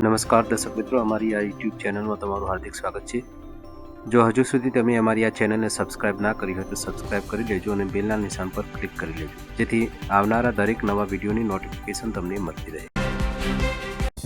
નમસ્કાર દર્શક મિત્રો, અમારી આ યુટ્યુબ ચેનલમાં તમારું હાર્દિક સ્વાગત છે. જો હજુ સુધી તમે અમારી આ ચેનલને સબસ્ક્રાઇબ ના કરી હોય તો સબસ્ક્રાઇબ કરી લેજો અને બેલના નિશાન પર ક્લિક કરી લેજો. જેથી આવનારા દરેક નવા વિડીયોની નોટિફિકેશન તમને મળતી રહે.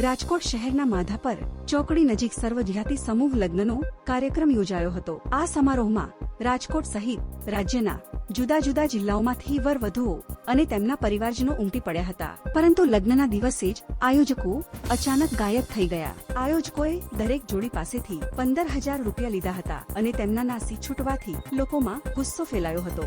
રાજકોટ શહેરના માધાપર ચોકડી નજીક સર્વજ્ઞાતિ સમૂહ લગ્નનો કાર્યક્રમ યોજાયો હતો. આ સમારોહમાં રાજકોટ સહિત રાજ્યના જુદા જુદા જિલ્લાઓમાંથી વર વધુઓ અને તેમના પરિવારજનો ઉમટી પડ્યા હતા. પરંતુ લગ્નના દિવસે જ આયોજકો અચાનક ગાયબ થઈ ગયા. આયોજકોએ દરેક જોડી પાસેથી પંદર હજાર રૂપિયા લીધા હતા અને તેમના નાસી છૂટવાથી લોકોમાં ગુસ્સો ફેલાયો હતો.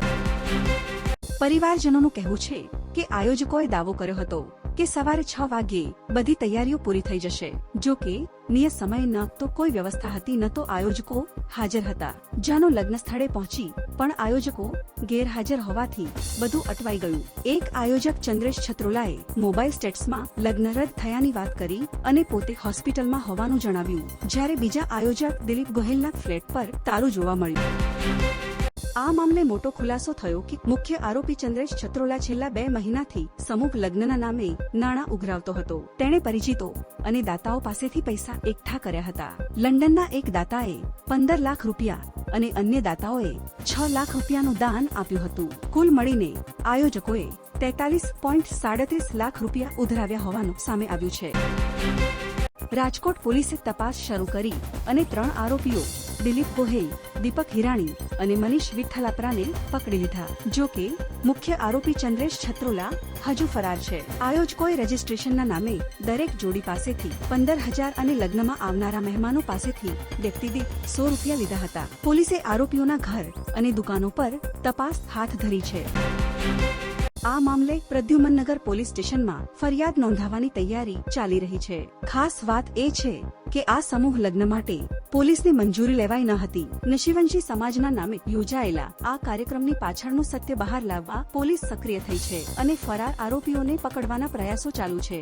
પરિવારજનોનું કહેવું છે કે આયોજકોએ દાવો કર્યો હતો કે સવારે છ વાગ્યે બધી તૈયારીઓ પૂરી થઈ જશે. જો કે, નિયત સમય ન તો કોઈ વ્યવસ્થા હતી, ન તો આયોજકો હાજર હતા. જાનો લગ્ન સ્થળે પહોંચી પણ આયોજકો ગેરહાજર હોવાથી બધું અટવાઈ ગયું. એક આયોજક ચંદ્રેશ છત્રોલાએ મોબાઈલ સ્ટેટ્સમાં લગ્ન રદ થયાની વાત કરી અને પોતે હોસ્પિટલમાં હોવાનું જણાવ્યું. જ્યારે બીજા આયોજક દિલીપ ગોહિલના ફ્લેટ પર તારું જોવા મળ્યું. આ મામલે મોટો ખુલાસો થયો કે મુખ્ય આરોપી ચંદ્રેશ છત્રોલા છેલ્લા બે મહિનાથી સમૂહ લગ્નના નામે નાણાં ઉઘરાવતો હતો. તેણે પરિચિતો અને દાતાઓ પાસેથી પૈસા એકઠા કર્યા હતા. લંડનના એક દાતાએ પંદર લાખ રૂપિયા અને અન્ય દાતાઓએ છ લાખ રૂપિયાનું દાન આપ્યું હતું. કુલ મળીને આયોજકોએ તેતાલીસ પોઈન્ટ સાડત્રીસ લાખ રૂપિયા ઉધરાવ્યા હોવાનું સામે આવ્યું છે. રાજકોટ પોલીસે તપાસ શરૂ કરી અને ત્રણ આરોપીઓ દિલીપ ગોહેલ, દીપક હિરાણી અને મનીષ વિઠ્ઠલાપરાને પકડી લીધા. જો કે, મુખ્ય આરોપી ચંદ્રેશ છત્રોલા હજુ ફરાર છે. આયોજકોએ રજીસ્ટ્રેશનના નામે દરેક જોડી પાસેથી પંદર હજાર અને લગ્નમાં આવનારા મહેમાનો પાસેથી વ્યક્તિ દીઠ સો રૂપિયા લીધા હતા. પોલીસે આરોપીઓના ઘર અને દુકાનો પર તપાસ હાથ ધરી છે. આ મામલે પ્રદ્યુમનનગર પોલીસ સ્ટેશનમાં ફરિયાદ નોંધાવવાની તૈયારી ચાલી રહી છે. ખાસ વાત એ છે કે આ સમૂહ લગ્ન માટે પોલીસની મંજૂરી લેવાઈ ન હતી. નશીવંશી સમાજના નામે યોજાયેલા આ કાર્યક્રમની પાછળનું સત્ય બહાર લાવવા પોલીસ સક્રિય થઈ છે અને ફરાર આરોપીઓને પકડવાના પ્રયાસો ચાલુ છે.